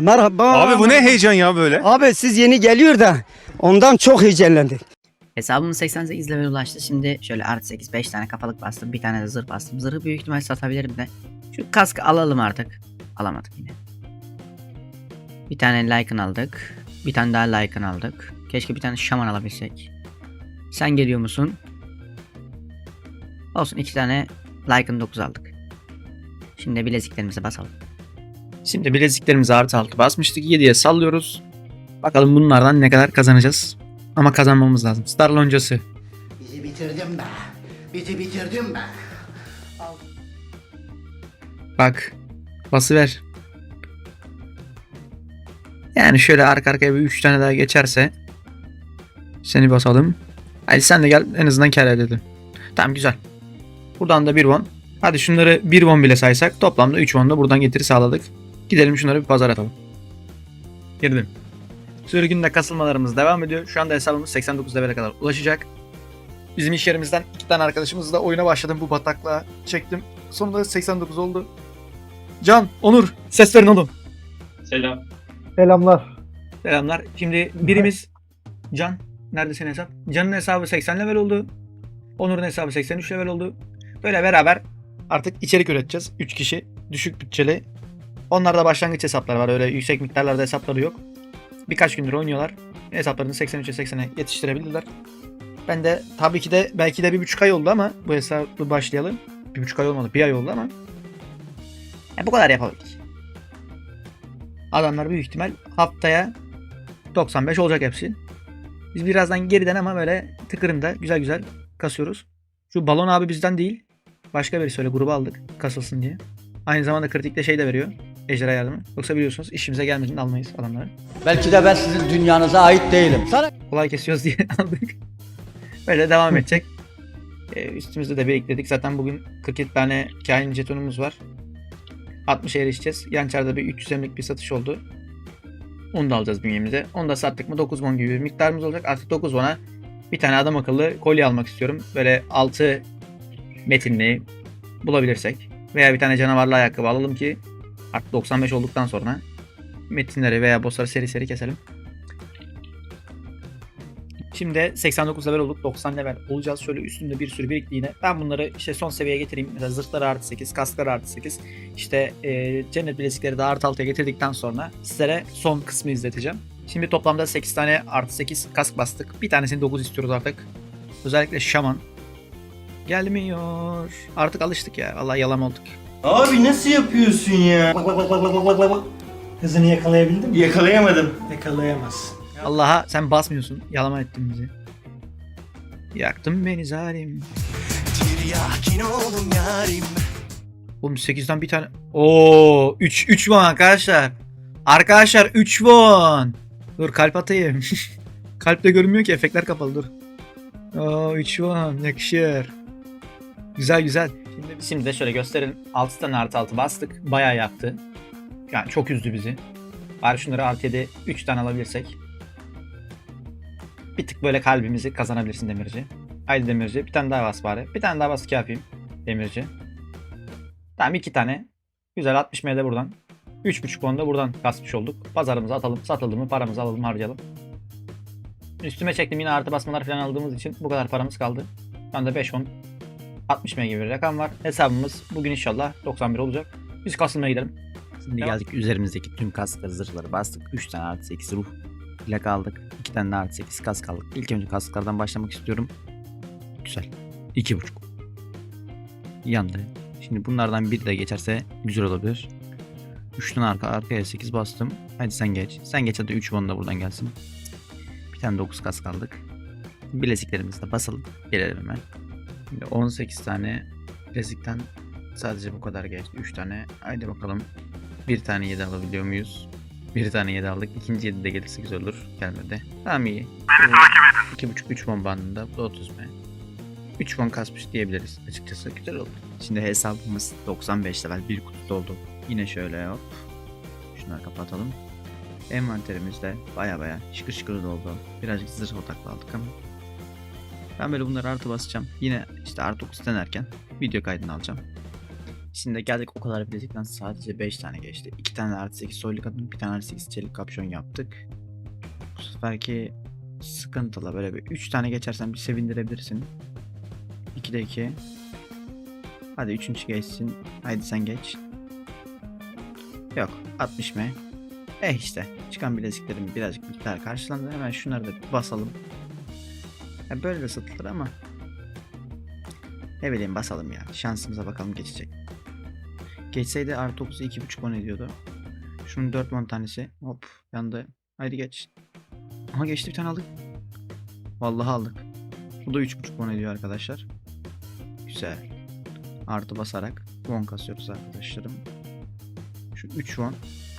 Merhaba. Abi bu ne heyecan ya böyle? Abi siz yeni geliyor da ondan çok heyecanlandık. Hesabım 88 level ulaştı. Şimdi şöyle artı 8 5 tane kafalık bastım. Bir tane de zırh bastım. Zırhı büyük ihtimal satabilirim de. Şu kaskı alalım artık. Alamadık yine. Bir tane Lycan aldık. Bir tane daha Lycan aldık. Keşke bir tane şaman alabilsek. Sen geliyor musun? Olsun iki tane Lycan 9 aldık. Şimdi bileziklerimize basalım. Şimdi bileziklerimizi artı altı basmıştık. 7'ye sallıyoruz. Bakalım bunlardan ne kadar kazanacağız. Ama kazanmamız lazım. Star loncası. Bizi bitirdin be. Bizi bitirdin be. Bak. Basıver. Yani şöyle arka arkaya bir 3 tane daha geçerse seni basalım. Hadi sen de gel en azından kar edelim. Tamam güzel. Buradan da bir won. Hadi şunları bir won bile saysak toplamda 3 won da buradan getiri sağladık. Gidelim şunları bir pazar atalım. Girdim. Sürgünde kasılmalarımız devam ediyor. Şu anda hesabımız 89 level'e kadar ulaşacak. Bizim iş yerimizden iki tane arkadaşımızla oyuna başladım bu bataklığa. Çektim. Sonunda 89 oldu. Can, Onur, ses verin oğlum. Selam. Selamlar. Selamlar. Şimdi birimiz Can. Nerede senin hesap? Can'ın hesabı 80 level oldu. Onur'un hesabı 83 level oldu. Böyle beraber artık içerik üreteceğiz. 3 kişi düşük bütçeli. Onlarda başlangıç hesapları var. Öyle yüksek miktarlarda hesapları yok. Birkaç gündür oynuyorlar. Hesaplarını 83'e 80'e yetiştirebildiler. Ben de tabii ki de belki de bir buçuk ay oldu ama bu hesabı başlayalım. Bir buçuk ay olmadı. Bir ay oldu ama. Ya bu kadar yapabildik. Adamlar büyük ihtimal haftaya 95 olacak hepsi. Biz birazdan geriden ama böyle tıkırında güzel güzel kasıyoruz. Şu balon abi bizden değil. Başka birisi öyle gruba aldık kasılsın diye. Aynı zamanda kritikte şey de veriyor. Ejderha yardımı. Yoksa biliyorsunuz işimize gelmediğinde almayız adamları. Belki de ben sizin dünyanıza ait değilim. Sana Kolay kesiyoruz diye aldık. Böyle devam edecek. Ee, üstümüzde de biriktirdik. Zaten bugün 47 tane kain jetonumuz var. 60'a erişeceğiz. Yan çarda bir 300 emlik bir satış oldu. Onu da alacağız bünyemize. Onu da sattık mı 9 won gibi bir miktarımız olacak. Artık 9 won'a bir tane adam akıllı kolye almak istiyorum. Böyle 6 metinli bulabilirsek. Veya bir tane canavarlı ayakkabı alalım ki artık 95 olduktan sonra metinleri veya bossları seri seri keselim. Şimdi 89 level olduk. 90 level olacağız. Şöyle üstünde bir sürü birikti yine. Ben bunları işte son seviyeye getireyim. Mesela zırhları artı 8, kaskları artı 8. İşte e, cennet bilezikleri de artı 6'ya getirdikten sonra sizlere son kısmı izleteceğim. Şimdi toplamda 8 tane artı 8 kask bastık. Bir tanesini 9 istiyoruz artık. Özellikle şaman. Gelmiyor. Artık alıştık ya. Allah yalan olduk. Abi nasıl yapıyorsun ya? Bak bak bak bak bak bak. Hızını yakalayabildin mi? Yakalayamadım. Yakalayamazsın. Allah'a sen basmıyorsun. Yalama ettin bizi. Yaktın beni zalim. Oğlum 8'den bir tane. Oo 3 3 won arkadaşlar. Arkadaşlar 3 won. Dur kalp atayım. Kalp de görünmüyor ki efektler kapalı dur. Oo 3 won yakışır. Güzel güzel. Şimdi, şimdi de şöyle gösterelim. 6 tane artı 6 bastık. Bayağı yaktı. Yani çok üzdü bizi. Bari şunları artı 7 3 tane alabilirsek. Bir tık böyle kalbimizi kazanabilirsin Demirci. Haydi Demirci. Bir tane daha bas bari. Bir tane daha bas ki yapayım. Demirci. Tamam iki tane. Güzel 60 MD buradan. 3.5 puan da buradan kasmış olduk. Pazarımıza atalım. Satıldı mı paramızı alalım harcayalım. Üstüme çektim yine artı basmalar falan aldığımız için bu kadar paramız kaldı. Şu anda 5 10 60 M gibi bir rakam var. Hesabımız bugün inşallah 91 olacak. Biz kasılmaya gidelim. Şimdi geldik üzerimizdeki tüm kaskları zırhları bastık. 3 tane artı 8 ruh plak aldık. 2 tane de artı 8 kask aldık. İlk önce kasklardan başlamak istiyorum. Güzel. 2.5. Yandı. Şimdi bunlardan biri de geçerse güzel olabilir. 3 tane arka arkaya 8 bastım. Hadi sen geç. Sen geç hadi 3 won da buradan gelsin. Bir tane 9 kask aldık. Bileziklerimizi de basalım. Gelelim hemen. Şimdi 18 tane bilezikten sadece bu kadar geçti. 3 tane. Haydi bakalım. Bir tane 7 alabiliyor muyuz? Bir tane 7 aldık. İkinci 7 de gelirse güzel olur. Gelmedi. Tamam iyi. Beni takip edin. 2.5 3 won bandında. Bu da 30 m. 3 won kasmış diyebiliriz açıkçası. Güzel oldu. Şimdi hesabımız 95 level bir kutu doldu. Yine şöyle hop. Şunları kapatalım. Envanterimiz de baya baya şıkır şıkır doldu. Birazcık zırh odaklı aldık ama Ben böyle bunları artı basacağım. Yine işte artı 9 denerken video kaydını alacağım. Şimdi geldik o kadar bilezikten sadece 5 tane geçti. 2 tane artı 8 soylu kadın, bir tane artı 8 çelik kapşon yaptık. Bu seferki sıkıntılı böyle bir 3 tane geçersen bir sevindirebilirsin. 2'de 2. Hadi 3. geçsin. Haydi sen geç. Yok 60 mı? Eh işte çıkan bileziklerin birazcık miktar karşılandı. Hemen şunları da basalım. Ya böyle de satılır ama ne bileyim basalım ya. Şansımıza bakalım geçecek. Geçseydi artı 9'u 2.5 won ediyordu. Şunun 4 won tanesi. Hop yandı. Haydi geç. Aha geçti bir tane aldık. Vallahi aldık. Bu da 3.5 won ediyor arkadaşlar. Güzel. Artı basarak won kasıyoruz arkadaşlarım. Şu 3 won.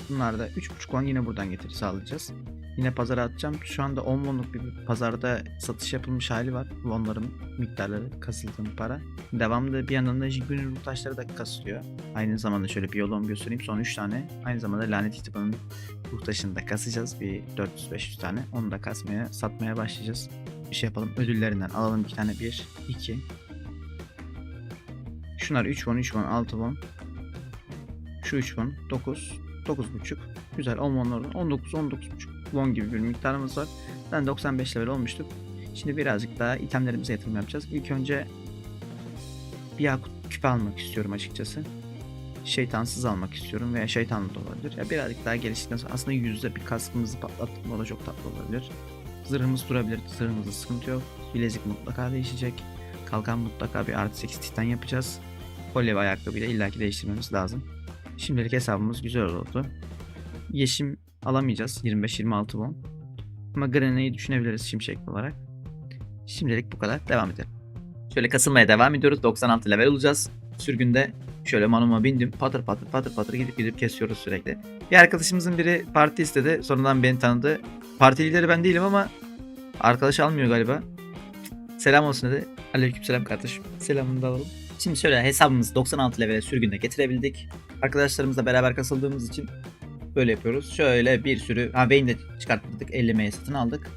Bunlar da 3.5 won yine buradan getiri sağlayacağız. Yine pazara atacağım. Şu anda 10 wonluk bir pazarda satış yapılmış hali var. Wonların miktarları kasıldığım para. Devamlı bir yandan da Jiguni'nin taşları da kasılıyor. Aynı zamanda şöyle bir yolunu göstereyim. Son 3 tane. Aynı zamanda lanet itibarının ruh taşını da kasacağız. Bir 400-500 tane. Onu da kasmaya, satmaya başlayacağız. Bir şey yapalım. Ödüllerinden alalım bir tane. 1, 2. Şunlar 3 won, 3 won, 6 won. Şu 3 won, 9, 9.5. Güzel 10 wonlardan 19, 19.5 won gibi bir miktarımız var. Ben 95 level olmuştuk. Şimdi birazcık daha itemlerimize yatırım yapacağız. İlk önce bir yakut küpe almak istiyorum açıkçası. Şeytansız almak istiyorum veya şeytanlı da olabilir. Ya birazcık daha geliştikten sonra aslında yüzde bir kaskımızı patlattık. O da çok tatlı olabilir. Zırhımız durabilir. Zırhımızda sıkıntı yok. Bilezik mutlaka değişecek. Kalkan mutlaka bir artı 8 titan yapacağız. Kolye ve ayakkabıyla illaki değiştirmemiz lazım. Şimdilik hesabımız güzel oldu. Yeşim alamayacağız. 25-26 won. Ama Grene'yi düşünebiliriz şimşek olarak. Şimdilik bu kadar. Devam edelim. Şöyle kasılmaya devam ediyoruz. 96 level olacağız. Sürgünde şöyle manuma bindim. Patır patır patır patır gidip gidip kesiyoruz sürekli. Bir arkadaşımızın biri parti istedi. Sonradan beni tanıdı. Parti lideri ben değilim ama arkadaş almıyor galiba. Selam olsun dedi. Aleykümselam kardeşim. Selamını da alalım. Şimdi şöyle hesabımızı 96 levele sürgünde getirebildik. Arkadaşlarımızla beraber kasıldığımız için böyle yapıyoruz. Şöyle bir sürü ha Vayne de çıkarttırdık. 50 M'ye satın aldık.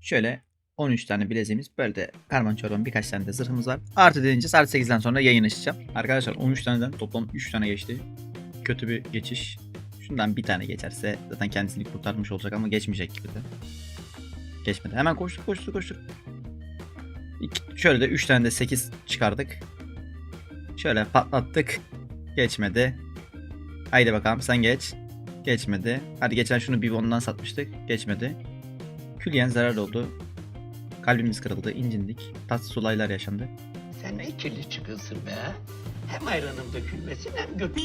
Şöyle 13 tane bileziğimiz. Böyle de karman çorban birkaç tane de zırhımız var. Artı denince saat 8'den sonra yayın açacağım. Arkadaşlar 13 taneden toplam 3 tane geçti. Kötü bir geçiş. Şundan bir tane geçerse zaten kendisini kurtarmış olacak ama geçmeyecek gibi de. Geçmedi. Hemen koştuk koştuk koştuk. İki, şöyle de 3 tane de 8 çıkardık. Şöyle patlattık. Geçmedi. Haydi bakalım sen geç. Geçmedi. Hadi geçen şunu bir bondan satmıştık. Geçmedi. Külliyen zarar oldu. Kalbimiz kırıldı, incindik. Tatsız olaylar yaşandı. Sen ne kirli çıkıyorsun be? Hem ayranım dökülmesin hem göt...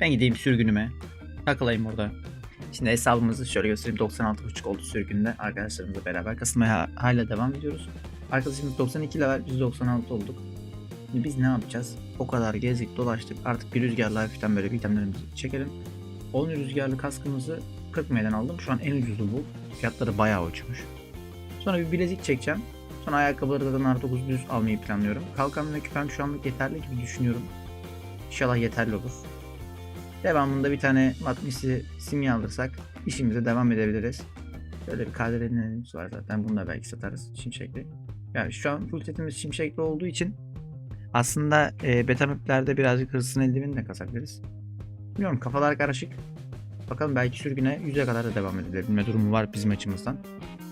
Ben gideyim sürgünüme. Takılayım orada. Şimdi hesabımızı şöyle göstereyim. 96.5 oldu sürgünde. Arkadaşlarımızla beraber kasılmaya ha- hala devam ediyoruz. Arkadaşımız 92 level, biz 96 olduk. Şimdi biz ne yapacağız? O kadar gezdik dolaştık. Artık bir rüzgarla hafiften böyle bir itemlerimizi çekelim. 10 rüzgarlı kaskımızı 40 meydan aldım. Şu an en ucuzu bu. Fiyatları bayağı uçmuş. Sonra bir bilezik çekeceğim. Sonra ayakkabıları artı 9 düz almayı planlıyorum. Kalkan ve küpem şu anlık yeterli gibi düşünüyorum. İnşallah yeterli olur. Devamında bir tane matmisi simya alırsak işimize devam edebiliriz. Böyle bir kaderenlerimiz var zaten. Bunu da belki satarız şimşekli. Yani şu an full setimiz şimşekli olduğu için aslında e, beta maplerde birazcık hırsın eldiveni de kasabiliriz. Bilmiyorum kafalar karışık. Bakalım belki sürgüne 100'e kadar da devam edebilme durumu var bizim açımızdan.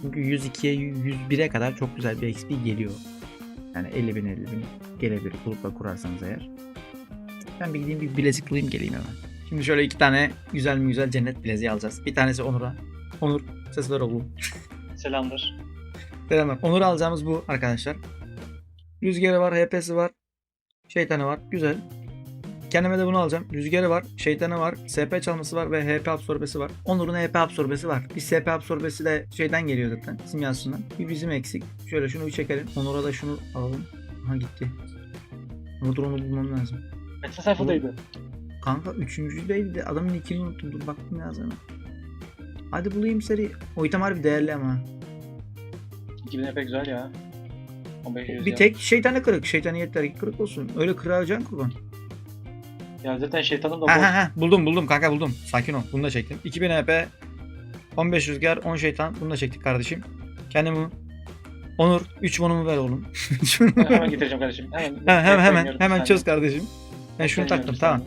Çünkü 102'ye 101'e kadar çok güzel bir XP geliyor. Yani 50 bin 50 bin gelebilir grupla kurarsanız eğer. Ben bir gideyim bir bilezik bulayım geleyim hemen. Şimdi şöyle iki tane güzel mi güzel cennet bileziği alacağız. Bir tanesi Onur'a. Onur ses ver oğlum. Selamlar. Selamlar. Onur alacağımız bu arkadaşlar. Rüzgarı var, HP'si var. Şeytanı var. Güzel. Kendime de bunu alacağım. Rüzgarı var, şeytanı var, SP çalması var ve HP absorbesi var. Onur'un HP absorbesi var. Bir SP absorbesi de şeyden geliyor zaten. Simyasından. Bir bizim eksik. Şöyle şunu bir çekelim. Onur'a da şunu alalım. Aha gitti. Dur onu bulmam lazım. Kaçın sayfadaydı? Kanka üçüncüdeydi de adamın ikini unuttum. Dur baktım lazım. Hadi bulayım seri. O item harbi değerli ama. 2000 epey güzel ya. 15 yüz Bir ya. tek şeytana kırık. Ki kırık olsun. Öyle kıracaksın kurban. Ya zaten şeytanın da Ha. Buldum buldum kanka buldum. Sakin ol. Bunu da çektim. 2000 HP. 15 rüzgar. 10 şeytan. Bunu da çektik kardeşim. Kendimi Onur 3 bonumu ver oğlum. Üç bonumu ver. hemen getireceğim kardeşim. Hemen. Ha, hemen hemen hemen bir çöz saniye. kardeşim. Ben şunu taktım bir tamam.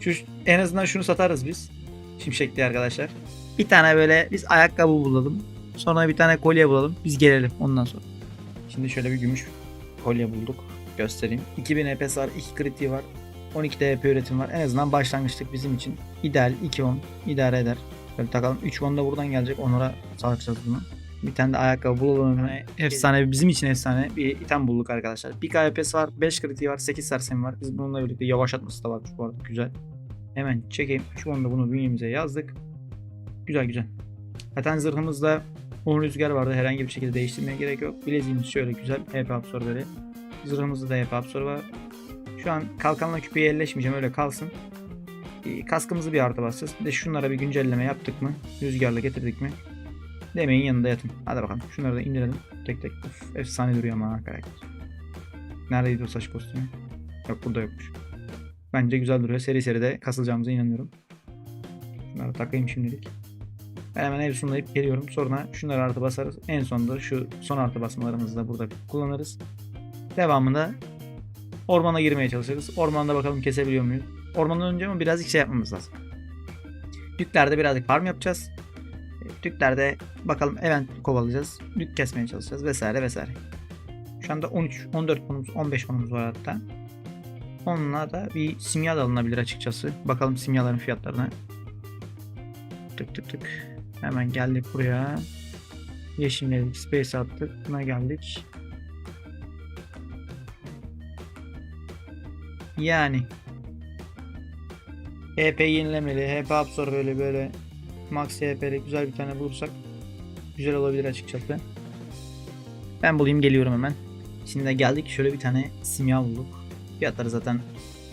saniye. Şu en azından şunu satarız biz. Şimşekli arkadaşlar. Bir tane böyle biz ayakkabı bulalım. Sonra bir tane kolye bulalım. Biz gelelim ondan sonra. Şimdi şöyle bir gümüş kolye bulduk. Göstereyim. 2000 EPS var, 2 kritiği var. 12 de EP üretim var. En azından başlangıçlık bizim için. İdeal 2-10 idare eder. Böyle takalım. 3-10 da buradan gelecek. Onlara sağlayacağız bunu. Bir tane de ayakkabı bulalım. hemen. Efsane bizim için efsane bir item bulduk arkadaşlar. Bir KPS var, 5 kritiği var, 8 sersemi var. Biz bununla birlikte yavaşlatması da varmış bu arada güzel. Hemen çekeyim. Şu anda bunu bünyemize yazdık. Güzel güzel. Zaten zırhımızda 10 rüzgar vardı. Herhangi bir şekilde değiştirmeye gerek yok. Bileziğimiz şöyle güzel. HP absorberi. Zırhımızda da HP absorber var. Şu an kalkanla küpeye elleşmeyeceğim. Öyle kalsın. Kaskımızı bir artı basacağız. De şunlara bir güncelleme yaptık mı? Rüzgarla getirdik mi? Demeyin yanında yatın. Hadi bakalım. Şunları da indirelim. Tek tek. Uf, efsane duruyor ama karakter. Neredeydi o saç kostümü? Yok burada yokmuş. Bence güzel duruyor. Seri seri de kasılacağımıza inanıyorum. Şunları takayım şimdilik. Ben hemen ev sunlayıp geliyorum. Sonra şunları artı basarız. En sonunda şu son artı basmalarımızı da burada kullanırız. Devamında ormana girmeye çalışırız. Ormanda bakalım kesebiliyor muyuz? Ormandan önce ama birazcık şey yapmamız lazım. Düklerde birazcık farm yapacağız. Düklerde bakalım event kovalayacağız. Dük kesmeye çalışacağız vesaire vesaire. Şu anda 13, 14 konumuz, 15 konumuz var hatta. Onunla da bir simya da alınabilir açıkçası. Bakalım simyaların fiyatlarına. Tık tık tık. Hemen geldik buraya. Yeşilledik, space attık. Buna geldik. Yani HP yenilemeli, HP absorbeli böyle max HP'li güzel bir tane bulursak güzel olabilir açıkçası. Ben bulayım geliyorum hemen. Şimdi de geldik şöyle bir tane simya bulduk. Fiyatları zaten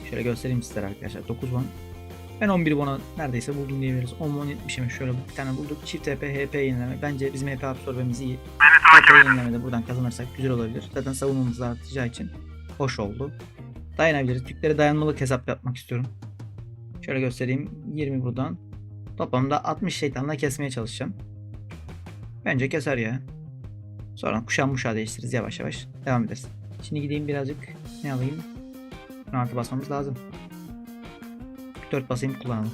şöyle göstereyim sizlere arkadaşlar. 9 won. Ben 11 won'a neredeyse buldum diyebiliriz. 10 won 70'e şöyle bir tane bulduk. Çift HP, HP yenileme. Bence bizim HP absorbemiz iyi. HP yenilemede buradan kazanırsak güzel olabilir. Zaten savunmamız da artacağı için hoş oldu. Dayanabiliriz. Tüklere dayanmalık hesap yapmak istiyorum. Şöyle göstereyim. 20 buradan. Toplamda 60 şeytanla kesmeye çalışacağım. Bence keser ya. Sonra kuşan muşa değiştiririz yavaş yavaş. Devam ederiz. Şimdi gideyim birazcık ne alayım? Artı basmamız lazım. 4 basayım kullanalım.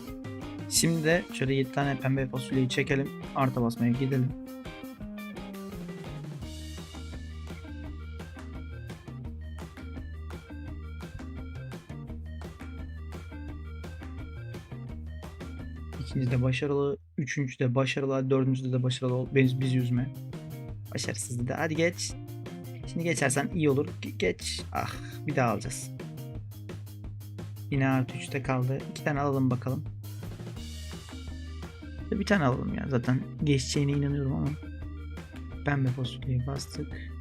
Şimdi de şöyle 7 tane pembe fasulyeyi çekelim. Artı basmaya gidelim. İkinci de başarılı, üçüncü de başarılı, dördüncü de başarılı ol. Biz, biz yüzme. Başarısız da. Hadi geç. Şimdi geçersen iyi olur. Ge- Geç. Ah bir daha alacağız. Yine artı 3'te kaldı. İki tane alalım bakalım. Bir tane alalım ya. Zaten geçeceğine inanıyorum ama. Pembe fasulyeyi bastık.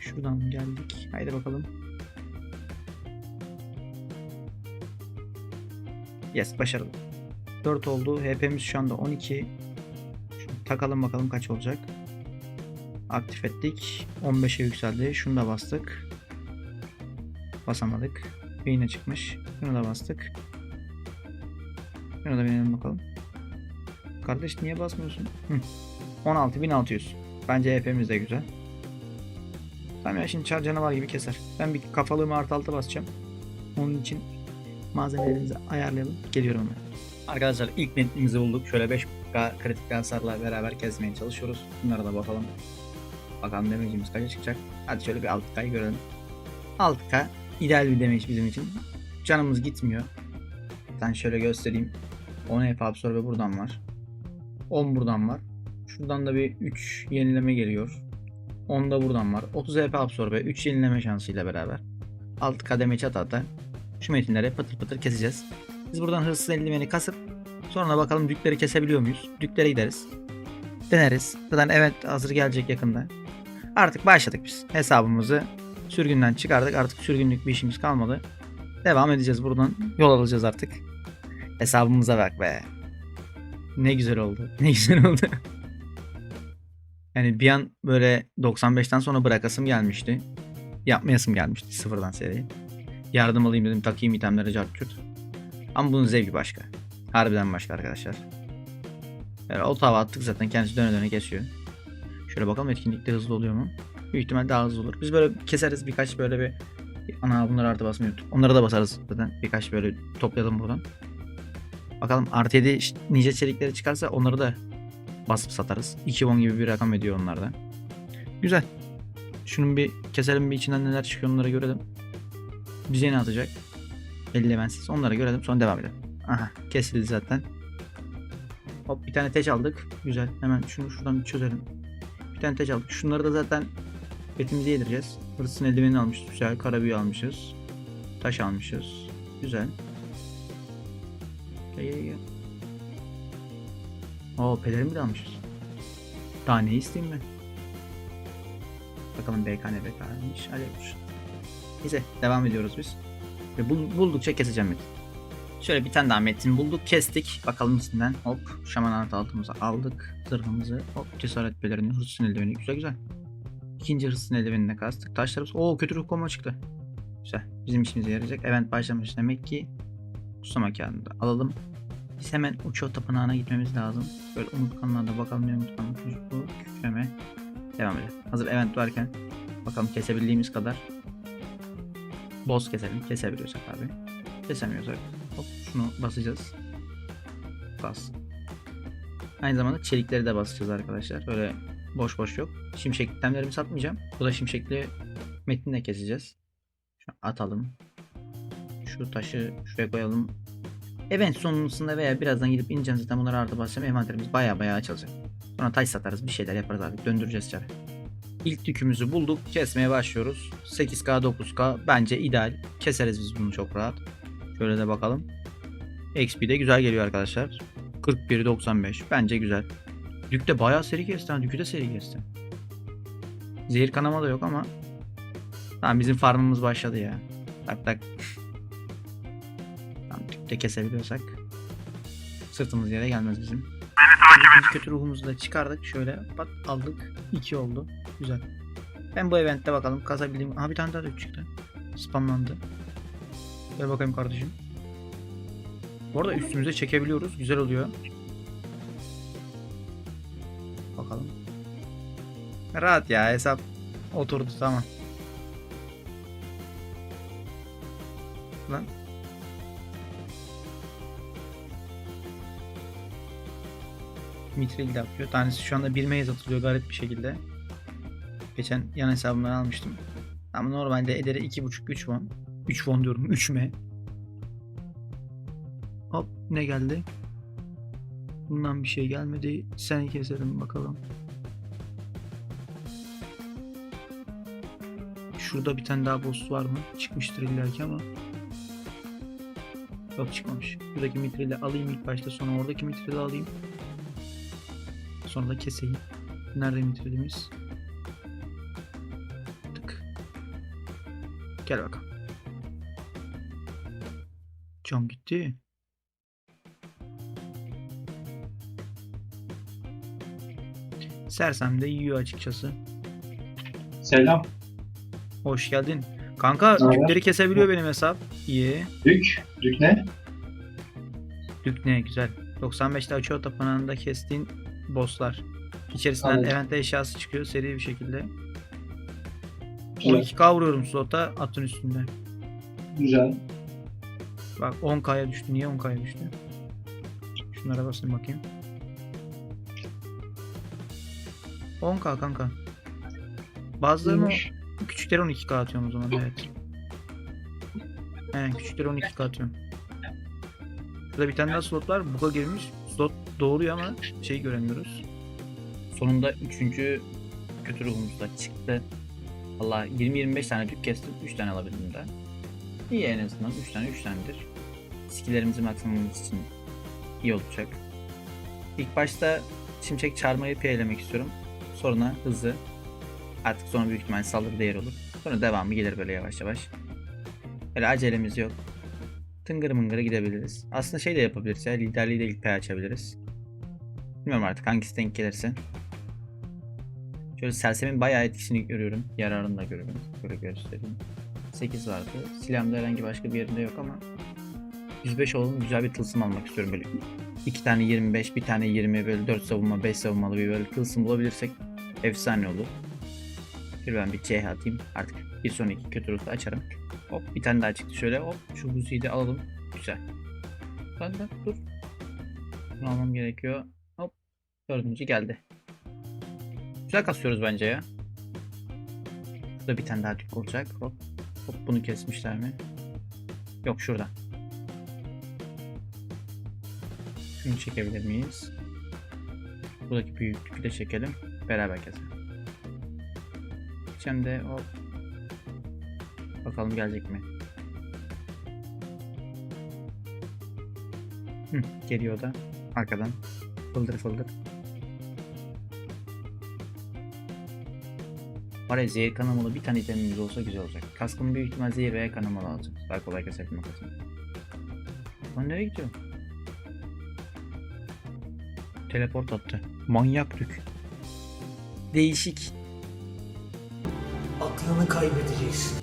Şuradan geldik. Haydi bakalım. Yes başarılı. 4 oldu. HP'miz şu anda 12. Şunu takalım bakalım kaç olacak. Aktif ettik. 15'e yükseldi. Şunu da bastık. Basamadık. Yine çıkmış. Şunu da bastık. Şunu da binelim bakalım. Kardeş niye basmıyorsun? Hı. 16.600. Bence HP'miz de güzel. Tamam ya şimdi çar canavar gibi keser. Ben bir kafalığımı artı altı basacağım. Onun için malzemelerimizi ayarlayalım. Geliyorum hemen. Arkadaşlar ilk netimizi bulduk. Şöyle 5K kritik hasarla beraber kesmeye çalışıyoruz. Bunlara da bakalım. Bakalım damage'imiz kaça çıkacak. Hadi şöyle bir 6K'yı görelim. 6K ideal bir damage bizim için. Canımız gitmiyor. Ben şöyle göstereyim. 10 HP absorbe buradan var. 10 buradan var. Şuradan da bir 3 yenileme geliyor. 10 da buradan var. 30 HP absorbe 3 yenileme şansıyla beraber. 6K damage ata ata şu metinleri pıtır pıtır keseceğiz. Biz buradan hırsız eldiveni kasıp sonra bakalım dükleri kesebiliyor muyuz? Düklere gideriz. Deneriz. Zaten evet hazır gelecek yakında. Artık başladık biz. Hesabımızı sürgünden çıkardık. Artık sürgünlük bir işimiz kalmadı. Devam edeceğiz buradan. Yol alacağız artık. Hesabımıza bak be. Ne güzel oldu. Ne güzel oldu. Yani bir an böyle 95'ten sonra bırakasım gelmişti. Yapmayasım gelmişti sıfırdan seri. Yardım alayım dedim takayım itemleri cartçut. Ama bunun zevki başka. Harbiden başka arkadaşlar. Yani o tava attık zaten kendisi döne döne kesiyor. Şöyle bakalım etkinlikte hızlı oluyor mu? Büyük ihtimal daha hızlı olur. Biz böyle keseriz birkaç böyle bir Ana bunları artı unuttuk. Onlara da basarız zaten. Birkaç böyle toplayalım buradan. Bakalım artı 7 ş- nice çelikleri çıkarsa onları da basıp satarız. 2 won gibi bir rakam ediyor onlar da. Güzel. Şunun bir keselim bir içinden neler çıkıyor onları görelim. Bize ne atacak? 50 levensiz. Onları görelim sonra devam edelim. Aha kesildi zaten. Hop bir tane teç aldık. Güzel. Hemen şunu şuradan bir çözelim. Bir tane teç aldık. Şunları da zaten etimize yedireceğiz. Hırsın eldiveni almışız. Güzel. Kara büyü almışız. Taş almışız. Güzel. Gel gel gel. Oo pelerin de almışız. Daha ne isteyeyim ben? Bakalım BK ne BK'ymiş. Hadi yapmış. Neyse devam ediyoruz biz. Ve bul- buldukça keseceğim metin. Şöyle bir tane daha metin bulduk kestik. Bakalım içinden hop şaman anahtarı altımıza aldık. Zırhımızı hop cesaret pelerini hırsın eldiveni güzel güzel. İkinci hırsın eldivenine kastık. Taşlarımız o kötü ruh koma çıktı. Güzel. Bizim işimize yarayacak. Event başlamış demek ki kutsama kağıdını da alalım. Biz hemen uçuyor tapınağına gitmemiz lazım. Böyle unutkanlarda bakalım ne unutkan çocukluğu kükreme. Devam edelim. Hazır event varken bakalım kesebildiğimiz kadar boss keselim. Kesebiliyorsak abi. Kesemiyorsak hop şunu basacağız. Bas. Aynı zamanda çelikleri de basacağız arkadaşlar. Böyle boş boş yok. Şimşek itemlerimi satmayacağım. Bu da şimşekli metni de keseceğiz. Şu atalım. Şu taşı şuraya koyalım. Event sonrasında veya birazdan gidip ineceğiz zaten bunları artı basacağım. Envanterimiz baya baya açılacak. Sonra taş satarız bir şeyler yaparız abi. Döndüreceğiz çarı. İlk tükümüzü bulduk. Kesmeye başlıyoruz. 8K 9K bence ideal. Keseriz biz bunu çok rahat. Şöyle de bakalım. XP de güzel geliyor arkadaşlar. 41.95 bence güzel. Dük de bayağı seri kesti. Dükü de seri kesti. Zehir kanama da yok ama. Tamam bizim farmımız başladı ya. Tak tak. Tamam Dük de kesebiliyorsak. Sırtımız yere gelmez bizim. Kötü ruhumuzu da çıkardık. Şöyle pat aldık. 2 oldu. Güzel. Ben bu eventte bakalım kazabildiğim. Aha bir tane daha çıktı. Spamlandı. Gel bakayım kardeşim. Bu arada üstümüze çekebiliyoruz. Güzel oluyor. Bakalım. Rahat ya hesap oturdu tamam. Lan. Mitril de yapıyor. Tanesi şu anda 1 meyaz atılıyor garip bir şekilde. Geçen yan hesabımdan almıştım. Ama normalde ederi 2.5 3 won. 3 won diyorum 3 me. Hop ne geldi? Bundan bir şey gelmedi. Sen keselim bakalım. Şurada bir tane daha boss var mı? Çıkmıştır illaki ama. Yok çıkmamış. Buradaki mitrili alayım ilk başta sonra oradaki mitrili alayım. Sonra da keseyim. Nerede mitrilimiz? Gel bakalım. Cam gitti. Sersem de yiyor açıkçası. Selam. Hoş geldin. Kanka Merhaba. dükleri kesebiliyor benim hesap. İyi. Dük. Dük ne? Dük ne güzel. 95'te açıyor tapınağında kestiğin bosslar. İçerisinden Anladım. event eşyası çıkıyor seri bir şekilde. Güzel. 12k vuruyorum slota atın üstünde. Güzel. Bak 10k'ya düştü. Niye 10k'ya düştü? Şunlara basayım bakayım. 10k kanka. Bazılarını küçükleri 12k atıyorum o zaman evet. He küçükleri 12k atıyorum. Burada bir tane daha slot var. Buga girmiş. Slot doğruyor ama şey göremiyoruz. Sonunda 3. kötü ruhumuz da çıktı. Valla 20-25 tane tük kestim. 3 tane alabildim de. İyi en azından 3 tane 3 tanedir. Skillerimizi maksimumumuz için iyi olacak. İlk başta şimşek çarmayı piyelemek istiyorum. Sonra hızı. Artık sonra büyük ihtimal saldırı değeri olur. Sonra devamı gelir böyle yavaş yavaş. Böyle acelemiz yok. Tıngır mıngır gidebiliriz. Aslında şey de yapabiliriz ya. Liderliği de ilk pay açabiliriz. Bilmiyorum artık hangisi denk gelirse. Şöyle sersemin bayağı etkisini görüyorum. Yararını da görüyorum. Böyle göstereyim. 8 vardı. Silahımda herhangi başka bir yerinde yok ama 105 olalım güzel bir tılsım almak istiyorum böyle. 2 tane 25, bir tane 20 böyle 4 savunma, 5 savunmalı bir böyle tılsım bulabilirsek Efsane olur. Bir ben bir CH atayım. Artık bir sonraki kötü ruhta açarım. Hop bir tane daha çıktı şöyle. Hop şu buziyi de alalım. Güzel. Lan lan dur. Bunu almam gerekiyor. Hop. Dördüncü geldi. Güzel kasıyoruz bence ya. Burada bir tane daha tük olacak. Hop. Hop bunu kesmişler mi? Yok şurada. Şunu çekebilir miyiz? Buradaki büyük tükü de çekelim. Beraber keselim. Şimdi de hop. Bakalım gelecek mi? Hı, geliyor da arkadan. Fıldır fıldır. Var ya zehir kanamalı bir tane itemimiz olsa güzel olacak. Kaskın büyük ihtimal zehir veya kanamalı alacağım. Daha kolay kesebilmek için. Lan nereye gidiyor? Teleport attı. Manyak tük. Değişik. Aklını kaybedeceksin.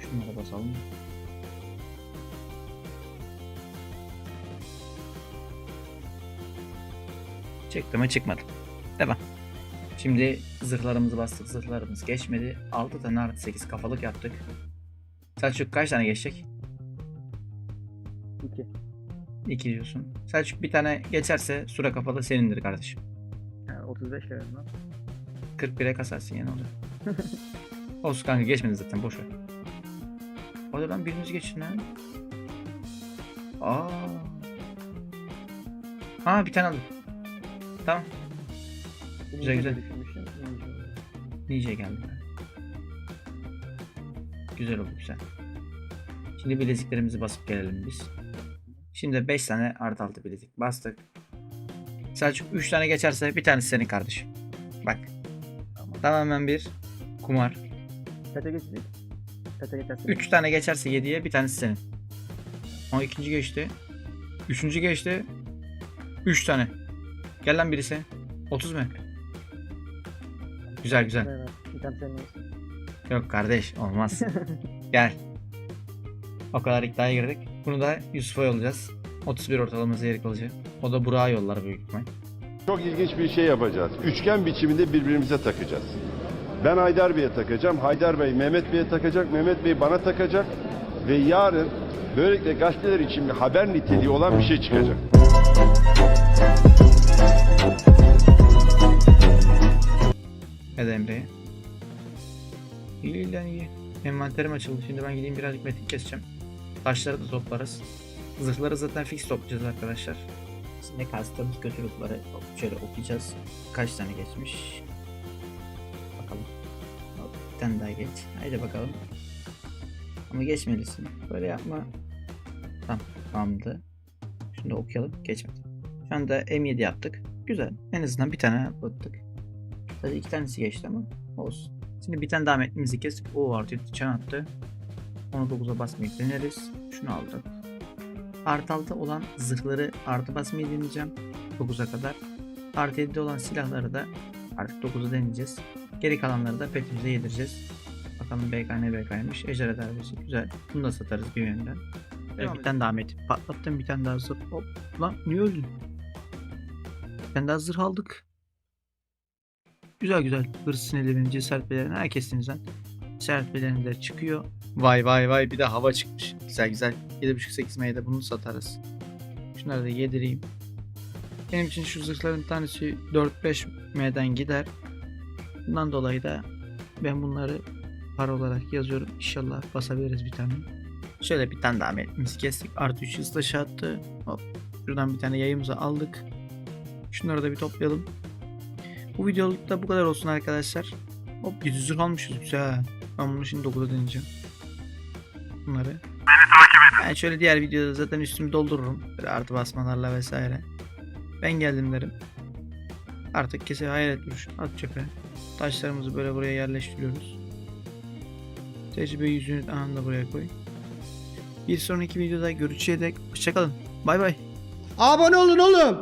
Şunlara basalım. Çıktı mı çıkmadı. Devam. Şimdi zırhlarımızı bastık. Zırhlarımız geçmedi. 6 tane artı 8 kafalık yaptık. Selçuk kaç tane geçecek? 2. 2 diyorsun. Selçuk bir tane geçerse sura kapalı senindir kardeşim. Yani 35 verin lan. 41'e kasarsın yani oluyor. Olsun kanka geçmedi zaten boş ver. Hadi lan biriniz geçin lan. Aa. Ha bir tane aldım. Tamam. Güzel, güzel. Ninja geldi. Güzel oldu güzel. Şimdi bileziklerimizi basıp gelelim biz. Şimdi 5 tane artı altı bilezik bastık. Selçuk 3 tane geçerse bir tanesi senin kardeşim. Bak. Tamamen bir kumar. Kaça geçecek? Kaça geçersin? 3 tane geçerse 7'ye bir tanesi senin. O ikinci geçti. Üçüncü geçti. 3 tane. Gel lan birisi. 30 mu? Güzel güzel. Evet. Yok kardeş olmaz. Gel. O kadar iddiaya girdik. Bunu da Yusuf'a yollayacağız. 31 ortalama zehir kalıcı. O da Burak'a yollar büyük ihtimal. Çok ilginç bir şey yapacağız. Üçgen biçiminde birbirimize takacağız. Ben Haydar Bey'e takacağım. Haydar Bey Mehmet Bey'e takacak. Mehmet Bey bana takacak. Ve yarın böylelikle gazeteler için bir haber niteliği olan bir şey çıkacak. Ya da Emre'ye. İyi lan iyi. Envanterim açıldı. Şimdi ben gideyim birazcık metin keseceğim. Taşları da toplarız. Zırhları zaten fix toplayacağız arkadaşlar. Şimdi kastığımız kötülükleri şöyle okuyacağız. Kaç tane geçmiş. Bakalım. Hop, bir tane daha geç. Haydi bakalım. Ama geçmelisin. Böyle yapma. Tamam. Tamamdı. Da okuyalım. Geçmedi. Şu anda M7 yaptık. Güzel. En azından bir tane atlattık. Hadi iki tanesi geçti ama olsun. Şimdi bir tane daha metnimizi kestik. O artı çan attı. Onu 9'a basmayı deneriz. Şunu aldık. Artı 6 olan zırhları artı basmayı deneyeceğim. 9'a kadar. Artı 7'de olan silahları da artık 9'a deneyeceğiz. Geri kalanları da petimize yedireceğiz. Bakalım BK ne BK'ymış. Ejderha darbesi güzel. Bunu da satarız bir yönden. Ve bir tane daha met. Patlattım bir tane daha zırh. Hop. Lan niye öldün? Tane daha zırh aldık. Güzel güzel. Hırs sinirlerini, cesaret belerini herkesinizden. Cesaret belerini de çıkıyor. Vay vay vay bir de hava çıkmış. Güzel güzel. 7.5-8 Maya'da bunu satarız. Şunları da yedireyim. Benim için şu zırhların tanesi 4-5 M'den gider. Bundan dolayı da ben bunları para olarak yazıyorum. İnşallah basabiliriz bir tane. Şöyle bir tane daha metnimizi kestik. Artı 3 hız taşı attı. Hop. Şuradan bir tane yayımızı aldık. Şunları da bir toplayalım. Bu videoluk da bu kadar olsun arkadaşlar. Hop 700 zırh almışız güzel. Ben bunu şimdi 9'a deneyeceğim. Bunları. Ben şöyle diğer videoda zaten üstümü doldururum. Böyle artı basmalarla vesaire. Ben geldim derim. Artık kese hayal etmiş. At çöpe. Taşlarımızı böyle buraya yerleştiriyoruz. Tecrübe yüzünü anında buraya koy. Bir sonraki videoda görüşeceğiz dek. Hoşçakalın. Bay bay. Abone olun oğlum.